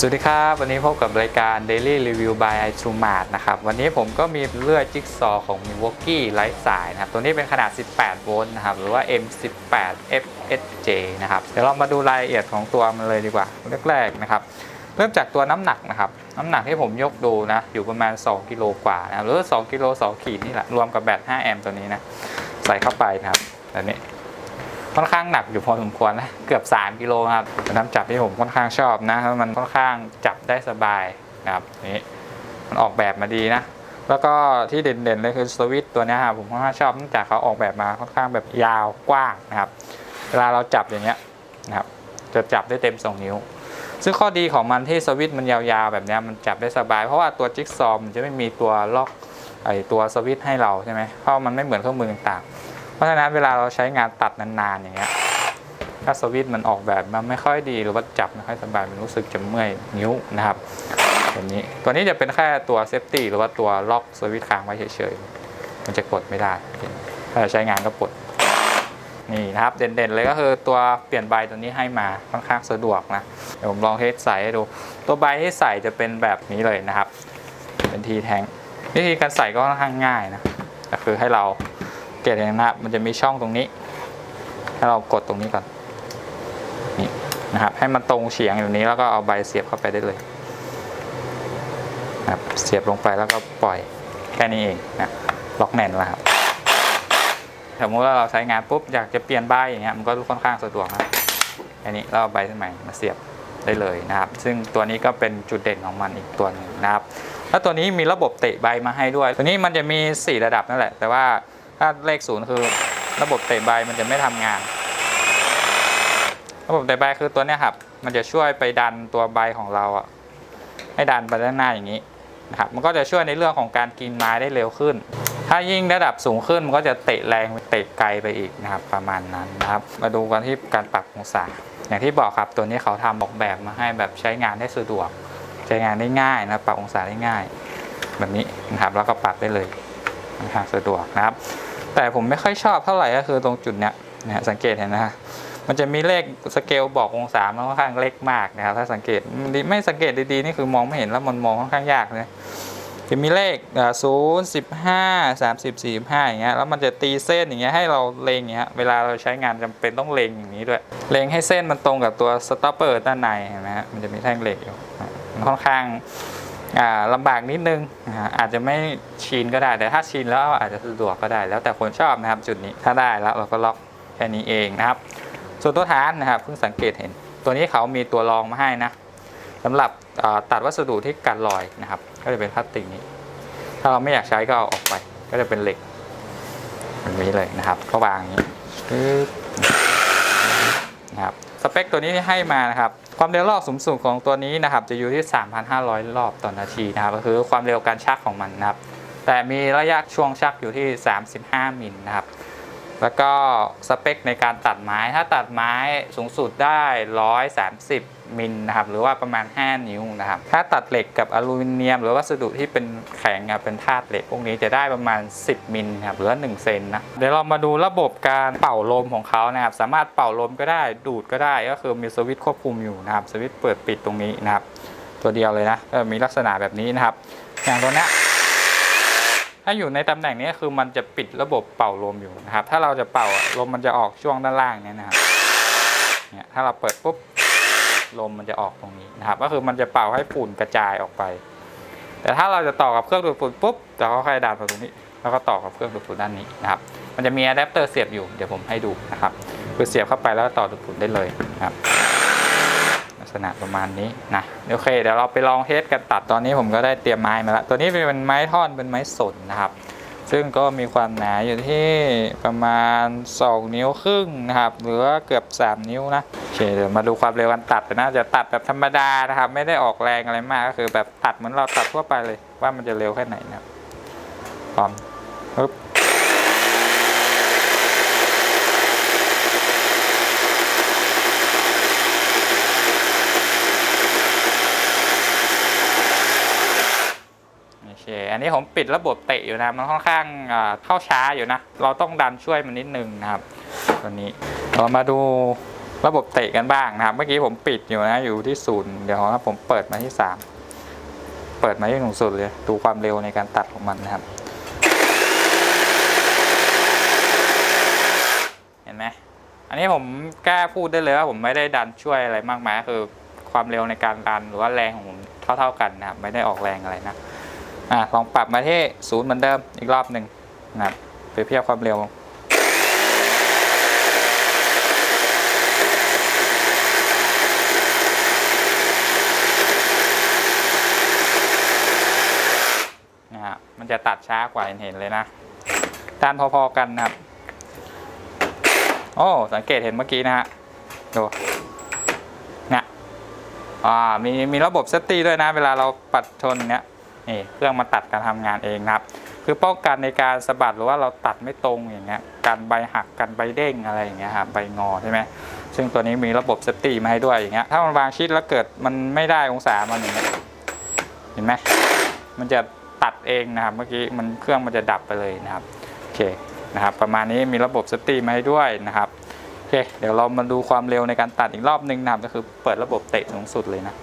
สวัสดีครับ วันนี้พบกับรายการ Daily Review by i t r u m a t นะครับ วันนี้ผมก็มีเลื่อยจิ๊กซอว์ของ Milwaukee ไร้สายนะครับ ตัวนี้เป็นขนาด 18 โวลต์นะครับ หรือว่า M18 FSJ นะครับ เดี๋ยวเรามาดูรายละเอียดของตัวมันเลยดีกว่าแรกๆนะครับ เริ่มจากตัวน้ำหนักนะครับ น้ำหนักที่ผมยกดูนะ อยู่ประมาณ 2 กิโลกว่านะรหรือ2กิโล2ขีดนี่แหละ รวมกับแบต 5 แอมป์ตัวนี้นะ ใส่เข้าไปนะครับแบบนี้ ค่อนข้างหนักอยู่พอสมควรนะเกือบ 3 กิโลครับน้ำจับที่ผมค่อนข้างชอบนะเพราะมันค่อนข้างจับได้สบายนะครับนี่มันออกแบบมาดีนะ แล้วก็ที่เด่นๆเลยคือสวิตตัวนี้ครับผมค่อนข้างชอบเนื่องจากเขาออกแบบมาค่อนข้างแบบยาวกว้างนะครับ เวลาเราจับอย่างเงี้ยนะครับจะจับได้เต็ม2นิ้ว ซึ่งข้อดีของมันที่สวิตมันยาวๆแบบเนี้ยมันจับได้สบาย เพราะว่าตัวจิ๊กซอว์มันจะไม่มีตัวล็อกไอตัวสวิตให้เราใช่ไหมเพราะมันไม่เหมือนเครื่องมือต่างๆ เพราะฉะนั้นเวลาเราใช้งานตัดนานๆอย่างเงี้ยถ้าสวิตช์มันออกแบบมาไม่ค่อยดีหรือว่าจับไม่ค่อยสบายมันรู้สึกจะเมื่อยนิ้วนะครับตัวนี้ตัวนี้จะเป็นแค่ตัวเซฟตี้หรือว่าตัวล็อกสวิตช์ค้างไว้เฉยๆ มันจะกดไม่ได้ ถ้าจะใช้งานก็ปลดนี่นะครับเด่นๆเลยก็คือตัวเปลี่ยนใบตัวนี้ให้มาค่อนข้างสะดวกนะเดี๋ยวผมลองเทสใส่ให้ดู ตัวใบที่ใส่จะเป็นแบบนี้เลยนะครับ เป็นทีแทงวิธีการใส่ก็ค่อนข้างง่ายนะก็คือให้เรา เกตเห็นนะครับมันจะมีช่องตรงนี้ ให้เรากดตรงนี้ก่อนนี่นะครับ ให้มันตรงเฉียงอยู่นี้แล้วก็เอาใบเสียบเข้าไปได้เลยนะครับเสียบลงไปแล้วก็ปล่อยแค่นี้เองนะล็อกแน่นแล้วครับสมมติว่าเราใช้งานปุ๊บอยากจะเปลี่ยนใบอย่างเงี้ยมันก็ค่อนข้างสะดวกนะแค่นี้เราเอาใบใหม่มาเสียบได้เลยนะครับ ซึ่งตัวนี้ก็เป็นจุดเด่นของมันอีกตัวหนึงนะครับแล้วตัวนี้มีระบบเตะใบมาให้ด้วย ตัวนี้มันจะมี 4 ระดับนั่นแหละ แต่ว่า ถ้าเลขศูนย์คือระบบเตะใบมันจะไม่ทำงาน ระบบเตะใบคือตัวเนี้ยครับ มันจะช่วยไปดันตัวใบของเราอะให้ดันไปด้านหน้าอย่างนี้นะครับ มันก็จะช่วยในเรื่องของการกินไม้ได้เร็วขึ้น ถ้ายิ่งระดับสูงขึ้นมันก็จะเตะแรงเตะไกลไปอีกนะครับ ประมาณนั้นนะครับ มาดูกันที่การปรับองศา อย่างที่บอกครับตัวนี้เขาทำออกแบบมาให้แบบใช้งานได้สะดวก ใช้งานได้ง่ายนะปรับองศาได้ง่าย แบบนี้นะครับแล้วก็ปรับได้เลยค่อนข้างสะดวกนะครับ แต่ผมไม่ค่อยชอบเท่าไหร่ก็คือตรงจุดเนี้ยนะฮะสังเกตเห็นนะฮะมันจะมีเลขสเกลบอกองศามันค่อนข้างเล็กมากนะครับถ้าสังเกตไม่สังเกตดีๆนี่คือมองไม่เห็นแล้วมันมองค่อนข้างยากเลยจะมีเลขศูนย์สิบห้าสามสิบสี่ห้าอย่างเงี้ยแล้วมันจะตีเส้นอย่างเงี้ยให้เราเลงอย่างเงี้ยเวลาเราใช้งานจำเป็นต้องเลงอย่างนี้ด้วยเลงให้เส้นมันตรงกับตัวสต็อปเปอร์ด้านในเห็นไหมฮะมันจะมีแท่งเหล็กอยู่ค่อนข้าง ลำบากนิดนึงอาจจะไม่ชินก็ได้ แต่ถ้าชินแล้วอาจจะสะดวกก็ได้ แล้วแต่คนชอบนะครับจุดนี้ถ้าได้แล้วเราก็ล็อกแค่นี้เองนะครับ ส่วนตัวฐานนะครับเพิ่งสังเกตเห็น ตัวนี้เขามีตัวรองมาให้นะสำหรับตัดวัสดุที่กันรอยนะครับ ก็จะเป็นพลาสติกนี้ ถ้าเราไม่อยากใช้ก็เอาออกไป ก็จะเป็นเหล็กแบบนี้เลยนะครับ ก็วางอย่างนี้นะครับ สเปคตัวนี้ที่ให้มานะครับ ความเร็วรอบสูงสุดของตัวนี้นะครับ จะอยู่ที่ 3,500 รอบต่อนาทีนะครับ ก็คือความเร็วการชักของมันนะครับ แต่มีระยะช่วงชักอยู่ที่ 35 มิลนะครับ แล้วก็สเปคในการตัดไม้ ถ้าตัดไม้สูงสุดได้ 130 มิลนะครับหรือว่าประมาณ 5 นิ้วนะครับถ้าตัดเหล็กกับอลูมิเนียม หรือวัสดุที่เป็นแข็งอะเป็นธาตุเหล็กพวกนี้จะได้ประมาณ 10มิลครับหรือว่า1เซนนะเดี๋ยวเรามาดูระบบการเป่าลมของเขานะครับสามารถเป่าลมก็ได้ดูดก็ได้ก็คือมีสวิตช์ควบคุมอยู่นะครับสวิตช์เปิดปิดตรงนี้นะครับตัวเดียวเลยนะก็มีลักษณะแบบนี้นะครับ อย่างตัวนี้ถ้าอยู่ในตำแหน่งนี้คือมันจะปิดระบบเป่าลมอยู่นะครับ ถ้าเราจะเป่าลมมันจะออกช่วงด้านล่างเนี้นะครับเนี่ยถ้าเราเปิดปุ๊บ ลมมันจะออกตรงนี้นะครับ ก็คือมันจะเป่าให้ฝุ่นกระจายออกไป แต่ถ้าเราจะต่อกับเครื่องดูดฝุ่นปุ๊บเราก็ค่อยดันมาตรงนี้ แล้วก็ต่อกับเครื่องดูดฝุ่นด้านนี้นะครับ มันจะมีอะแดปเตอร์เสียบอยู่เดี๋ยวผมให้ดูนะครับคือเสียบเข้าไปแล้วต่อดูดฝุ่นได้เลยนะครับลักษณะประมาณนี้นะโอเค เดี๋ยวเราไปลองเทสกันตัดตอนนี้ผมก็ได้เตรียมไม้มาแล้วตัวนี้เป็นไม้ท่อนเป็นไม้สนนะครับ ซึ่งก็มีความหนาอยู่ที่ประมาณ 2 นิ้วครึ่งนะครับ หรือเกือบ 3 นิ้วนะโอเคเดี๋ยวมาดูความเร็วการตัดนะจะตัดแบบธรรมดานะครับ ไม่ได้ออกแรงอะไรมากก็คือแบบตัดเหมือนเราตัดทั่วไปเลยว่ามันจะเร็วแค่ไหนนะครับพร้อมปึ๊บ โอเค อั นี้ผมปิดระบบเตะอยู่นะมันค่อนข้างเข้าช้าอยู่นะ เราต้องดันช่วยมันนิดนึงนะครับ ตัวนี้เรามาดูระบบเตะกันบ้างนะครับ เมื่อกี้ผมปิดอยู่นะอยู่ที่ศูนย์เดี๋ยวนะผมเปิดมาที่สามเปิดมาที่สูงสุดเลยดูความเร็วในการตัดของมันนะครับ เห็นไหมอันนี้ผมกล้าพูดได้เลยว่าผมไม่ได้ดันช่วยอะไรมากมายคือความเร็วในการดันหรือว่าแรงของผมเท่า ๆกันนะครับ ไม่ได้ออกแรงอะไรนะ อะลองปรับมาที่ศูนย์เหมือนเดิมอีกรอบหนึ่งนะครับเปรียบเทียบความเร็วนะฮะมันจะตัดช้ากว่าเห็นเลยนะด้านพอๆกันนะครับ โอ้สังเกตเห็นเมื่อกี้นะฮะดูเนี่ยอ่ามีมีระบบเซฟตี้ด้วยนะ เวลาเราปัดชนเนี้ย นี่เครื่องมาตัดการทำงานเองนะครับ คือป้องกันในการสะบัดหรือว่าเราตัดไม่ตรงอย่างเงี้ยการใบหักกันใบเด้งอะไรอย่างเงี้ยครับใบงอใช่ไหมซึ่งตัวนี้มีระบบเซฟตี้มาให้ด้วยอย่างเงี้ยถ้ามันวางชิดแล้วเกิดมันไม่ได้องศามันอย่างเงี้ยเห็นไหมมันจะตัดเองนะครับเมื่อกี้มันเครื่องมันจะดับไปเลยนะครับโอเคนะครับประมาณนี้มีระบบเซฟตี้มาให้ด้วยนะครับโอเคเดี๋ยวเรามาดูความเร็วในการตัดอีกรอบหนึงนะครับก็คือเปิดระบบเตะสูงสุดเลยนะ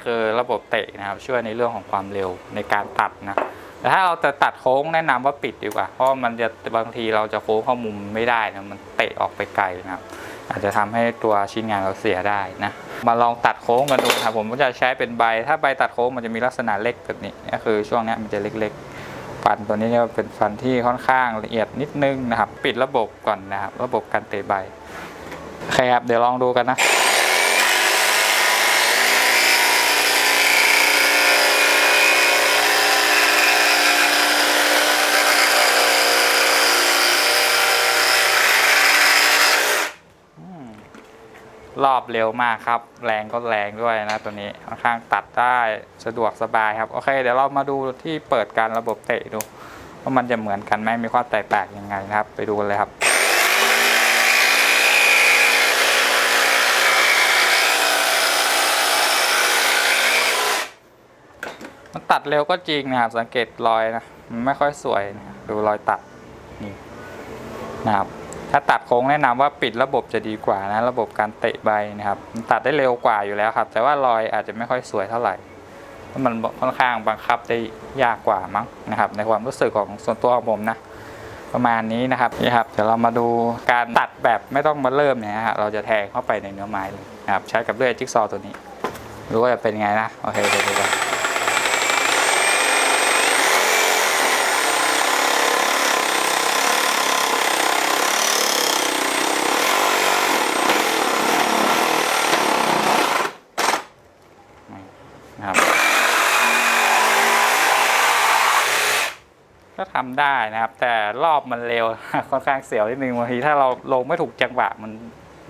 นี่คือระบบเตะนะครับ ช่วยในเรื่องของความเร็วในการตัดนะแต่ถ้าเราจะตัดโค้งแนะนำว่าปิดดีกว่า เพราะมันจะบางทีเราจะโค้งเข้ามุมไม่ได้นะมันเตะออกไปไกลนะครับ อาจจะทำให้ตัวชิ้นงานเราเสียได้นะมาลองตัดโค้งกันดูนครับผมก็จะใช้เป็นใบ ถ้าใบตัดโค้งมันจะมีลักษณะเล็กแบบนี้ก็คือช่วงนี้มันจะเล็กๆ ฟันตัวนี้เนี่ยเป็นฟันที่ค่อนข้างละเอียดนิดนึงนะครับ ปิดระบบก่อนนะครับ ระบบการเตะใบโอเคครับเดี๋ยวลองดูกันนะ รอบเร็วมากครับ แรงก็แรงด้วยนะตัวนี้ค่อนข้างตัดได้สะดวกสบายครับ โอเค เดี๋ยวเรามาดูที่เปิดการระบบเตะดูว่ามันจะเหมือนกันไหมมีความแตกต่างยังไงนะครับ ไปดูกันเลยครับมันตัดเร็วก็จริงนะครับ สังเกตรอยนะ มันไม่ค่อยสวยนะดูรอยตัดนี่นะครับ ถ้าตัดโค้งแนะนำว่าปิดระบบจะดีกว่านะระบบการเตะใบนะครับ ตัดได้เร็วกว่าอยู่แล้วครับ แต่ว่ารอยอาจจะไม่ค่อยสวยเท่าไหร่เพราะมันค่อนข้างบังคับได้ยากกว่ามั้งนะครับ ในความรู้สึกของส่วนตัวของผมนะ ประมาณนี้นะครับนี่ครับเดี๋ยวเรามาดูการตัดแบบไม่ต้องมาเริ่มเนี่ยฮะเราจะแทงเข้าไปในเนื้อไม้เลยนะครับ ใช้กับเลื่อยจิ๊กซอว์ตัวนี้ รู้ว่าจะเป็นไงนะโอเคเดี๋ยวดูกัน นะครับก็ทำ ได้นะครับ แต่รอบมันเร็วค่อนข้างเสียวนิดนึงบางทีถ้าเราลงไม่ถูกจังหวะมัน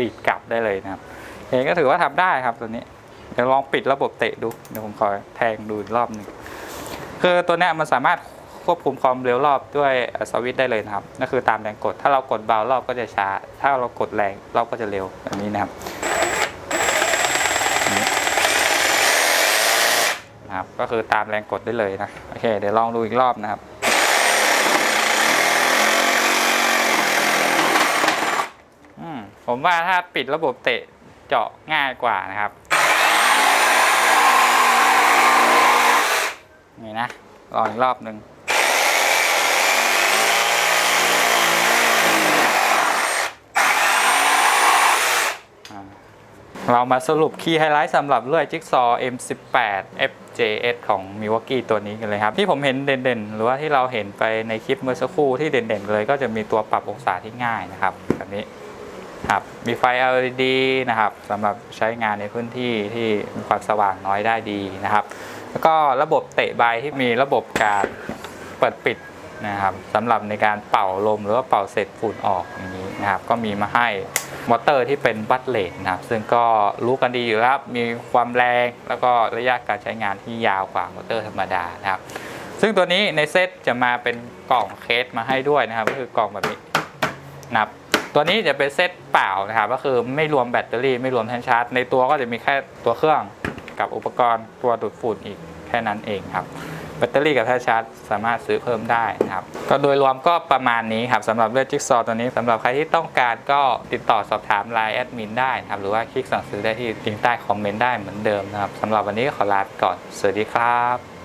ดีดกลับได้เลยนะครับเองก็ถือว่าทำได้ครับตัวนี้เดี๋ยวลองปิดระบบเตะดูเดี๋ยวผมขอแทงดูอีกรอบหนึ่งคือตัวนี้มันสามารถควบคุมความเร็วรอบด้วยสวิตช์ได้เลยนะครับนั่นคือตามแรงกด ถ้าเรากดเบารอบก็จะช้า ถ้าเรากดแรงรอบก็จะเร็วแบบนี้นะครับนะครับ ก็คือตามแรงกดได้เลยนะ โอเค เดี๋ยวลองดูอีกรอบนะครับ อืม ผมว่าถ้าปิดระบบเตะเจาะง่ายกว่านะครับ นี่นะลองอีกรอบหนึ่งเรามาสรุปคีย์ไฮไลท์สำหรับเลื่อยจิ๊กซอว์ M18 FJS ของ Milwaukee ตัวนี้กันเลยครับ ที่ผมเห็นเด่นๆ หรือว่าที่เราเห็นไปในคลิปเมื่อสักครู่ที่เด่นๆ เลยก็จะมีตัวปรับองศาที่ง่ายนะครับแบบนี้ ครับมีไฟ LED นะครับสำหรับใช้งานในพื้นที่ที่มีความสว่างน้อยได้ดีนะครับ แล้วก็ระบบเตะใบที่มีระบบการเปิดปิดนะครับสำหรับในการเป่าลมหรือว่าเป่าเศษฝุ่นออกอย่างนี้นะครับ ก็มีมาให้มอเตอร์ที่เป็นบัตเลดนะครับ ซึ่งก็รู้กันดีอยู่แล้วมีความแรงแล้วก็ระยะการใช้งานที่ยาวกว่ามอเตอร์ธรรมดานะครับ ซึ่งตัวนี้ในเซตจะมาเป็นกล่องเคสมาให้ด้วยนะครับ ก็คือกล่องแบบนี้นับ ตัวนี้จะเป็นเซตเปล่านะครับก็คือไม่รวมแบตเตอรี่ไม่รวมแท่นชาร์จ ในตัวก็จะมีแค่ตัวเครื่องกับอุปกรณ์ตัวดูดฝุ่นอีกแค่นั้นเองครับแบตเตอรี่กับแท่าชาร์จสามารถซื้อเพิ่มได้นะครับก็โดยรวมก็ประมาณนี้ครับสำหรับเลือดจิ๊กซอว์ตัวนี้สำหรับใครที่ต้องการก็ติดต่อสอบถามไลน์แอดมินได้นะครับหรือว่าคลิกสั่งซื้อได้ที่ลิงก์ใต้คอมเมนต์ได้เหมือนเดิมนะครับสำหรับวันนี้ขอลาไปก่อนสวัสดีครับ